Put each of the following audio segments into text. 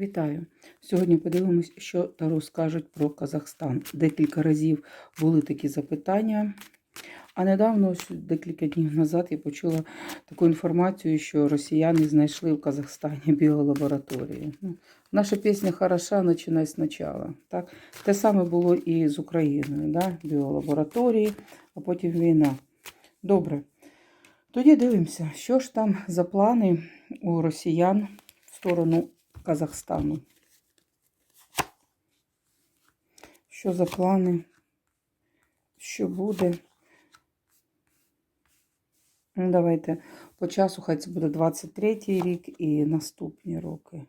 Вітаю! Сьогодні подивимось, що Таро скажуть про Казахстан. Декілька разів були такі запитання. А недавно, декілька днів назад, я почула таку інформацію, що росіяни знайшли в Казахстані біолабораторії. Ну, наша пісня хороша, починай спочатку. Так? Те саме було і з Україною. Да? Біолабораторії, а потім війна. Добре. Тоді дивимося, що ж там за плани у росіян в сторону Казахстану. Що за плани? Що буде? Ну, давайте по часу, хай це буде 23-й рік і наступні роки.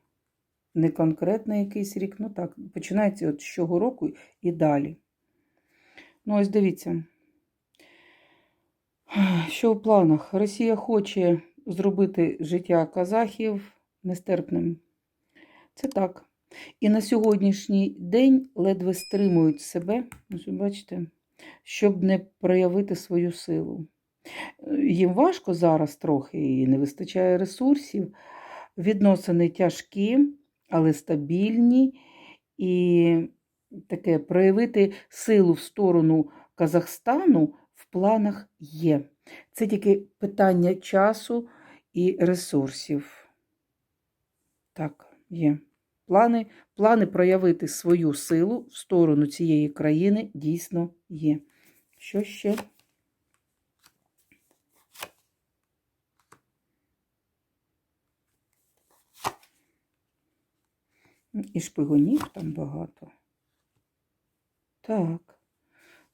Не конкретно якийсь рік, ну так, починається от з цього року і далі. Ну, ось дивіться. Що в планах? Росія хоче зробити життя казахів нестерпним. Це так. І на сьогоднішній день ледве стримують себе, бачите, щоб не проявити свою силу. Їм важко зараз трохи і не вистачає ресурсів. Відносини тяжкі, але стабільні. І таке проявити силу в сторону Казахстану в планах є. Це тільки питання часу і ресурсів. Так, є. Плани, плани проявити свою силу в сторону цієї країни дійсно є. Що ще? І шпигунів там багато. Так.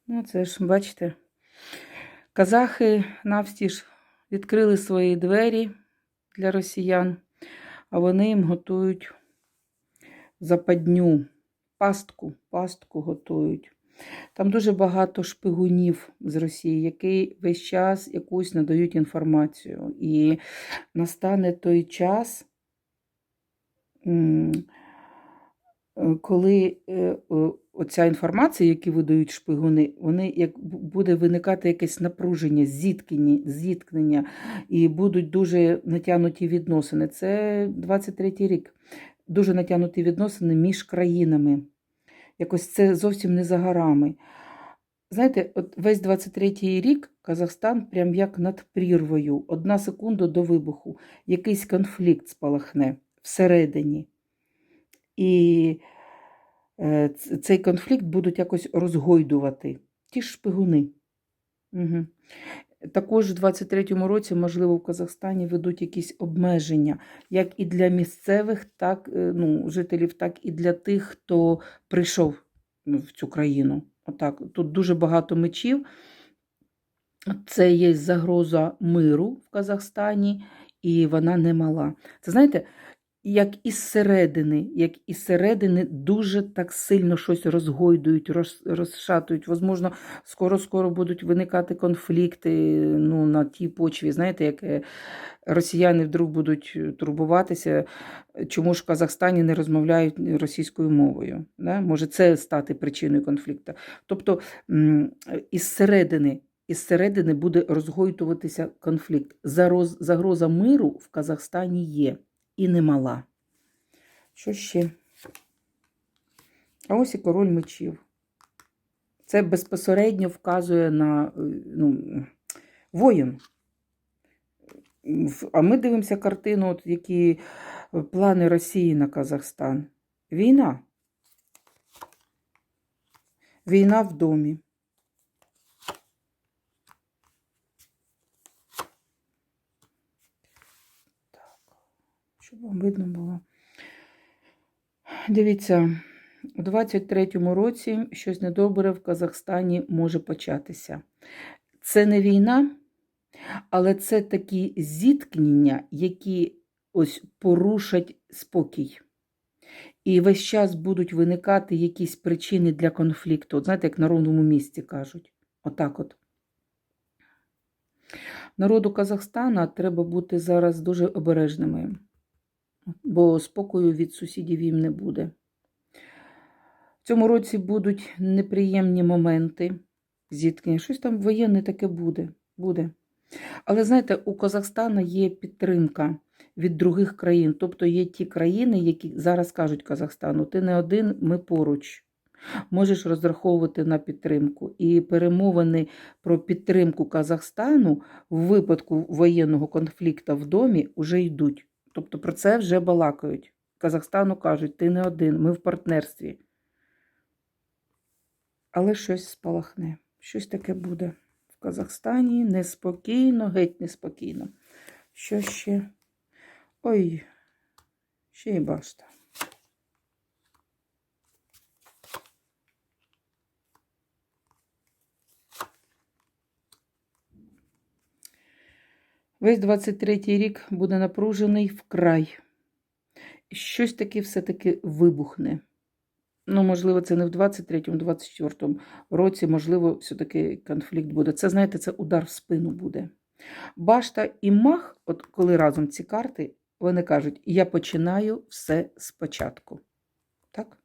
Ну, це ж, бачите, казахи навстіж відкрили свої двері для росіян, а вони їм готують западню, пастку, пастку готують. Там дуже багато шпигунів з Росії, які весь час якусь надають інформацію. І настане той час, коли е, оця інформація, яку видають шпигуни, вони як буде виникати якесь напруження, зіткнення, зіткнення, і будуть дуже натягнуті відносини. Це 23-й рік. Дуже натягнуті відносини між країнами. Якось це зовсім не за горами. Знаєте, от весь 23-й рік Казахстан прям як над прірвою, одна секунда до вибуху, якийсь конфлікт спалахне всередині. І е, цей конфлікт будуть якось розгойдувати. Ті ж шпигуни. Угу. Також у 23-му році, можливо, в Казахстані ведуть якісь обмеження, як і для місцевих, так, ну, жителів, так і для тих, хто прийшов в цю країну. Отак. Тут дуже багато мечів. Це є загроза миру в Казахстані, і вона немала. Це знаєте, як із середини, як із середини дуже так сильно щось розгойдують, роз, розшатують. Возможно, скоро-скоро будуть виникати конфлікти ну, на тій почві. Знаєте, як е, росіяни вдруг будуть турбуватися, чому ж в Казахстані не розмовляють російською мовою. Да? Може, це стати причиною конфлікту. Тобто із середини. Із середини буде розгойтуватися конфлікт. Загроза миру в Казахстані є і немала. Що ще? А ось і король мечів. Це безпосередньо вказує на ну, воїн. А ми дивимося картину, от які плани Росії на Казахстан. Війна. Війна в домі. Видно було. Дивіться, у 23-му році щось недобре в Казахстані може початися. Це не війна, але це такі зіткнення, які ось порушать спокій. І весь час будуть виникати якісь причини для конфлікту. От знаєте, як на ровному місці кажуть. Отак от. Народу Казахстана треба бути зараз дуже обережними бо спокою від сусідів їм не буде. В цьому році будуть неприємні моменти зіткнення. Щось там воєнне таке буде. буде. Але знаєте, у Казахстана є підтримка. від других країн. Тобто є ті країни, які зараз кажуть Казахстану, ти не один, ми поруч. Можеш розраховувати на підтримку. І перемовини про підтримку Казахстану в випадку воєнного конфлікту в домі вже йдуть. Тобто про це вже балакають. Казахстану кажуть, ти не один, ми в партнерстві. Але щось спалахне, щось таке буде в Казахстані неспокійно, геть неспокійно. Що ще? Ой, ще й башта. Весь 23-й рік буде напружений вкрай. Щось таке все-таки вибухне. Ну, можливо, це не в 23-му, 24-му році, можливо, все-таки конфлікт буде. Це, знаєте, це удар в спину буде. Башта і мах, от коли разом ці карти, вони кажуть, я починаю все спочатку. Так?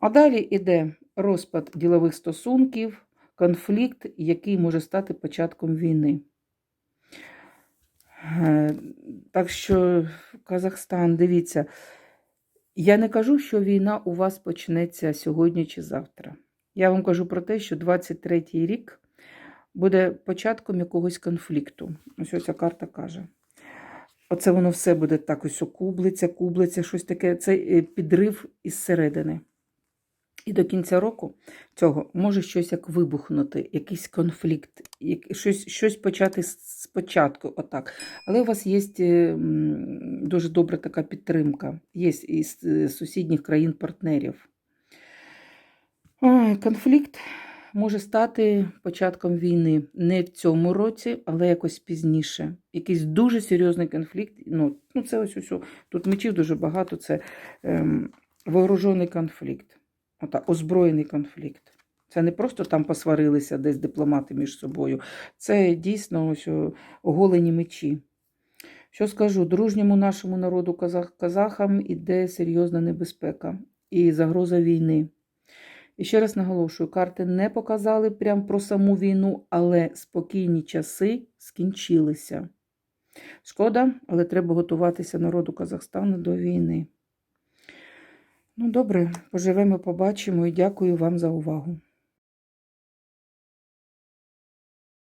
А далі йде розпад ділових стосунків, конфлікт, який може стати початком війни. Так що, Казахстан, дивіться, я не кажу, що війна у вас почнеться сьогодні чи завтра. Я вам кажу про те, що 23-й рік буде початком якогось конфлікту. Ось ось ця карта каже. Оце воно все буде так ось кублиться, кублиться, щось таке. Це е, підрив із середини. І до кінця року цього може щось як вибухнути, якийсь конфлікт, щось, щось почати спочатку, отак. Але у вас є дуже добра така підтримка, є із е, сусідніх країн-партнерів. Конфлікт може стати початком війни не в цьому році, але якось пізніше. Якийсь дуже серйозний конфлікт. Ну, ну це ось ось. Тут мечів дуже багато. Це ем, вооружений конфлікт. Ота, озброєний конфлікт. Це не просто там посварилися десь дипломати між собою. Це дійсно ось оголені мечі. Що скажу, дружньому нашому народу казах, казахам іде серйозна небезпека і загроза війни. І ще раз наголошую, карти не показали прям про саму війну, але спокійні часи скінчилися. Шкода, але треба готуватися народу Казахстану до війни. Ну, добре, поживемо, побачимо і дякую вам за увагу.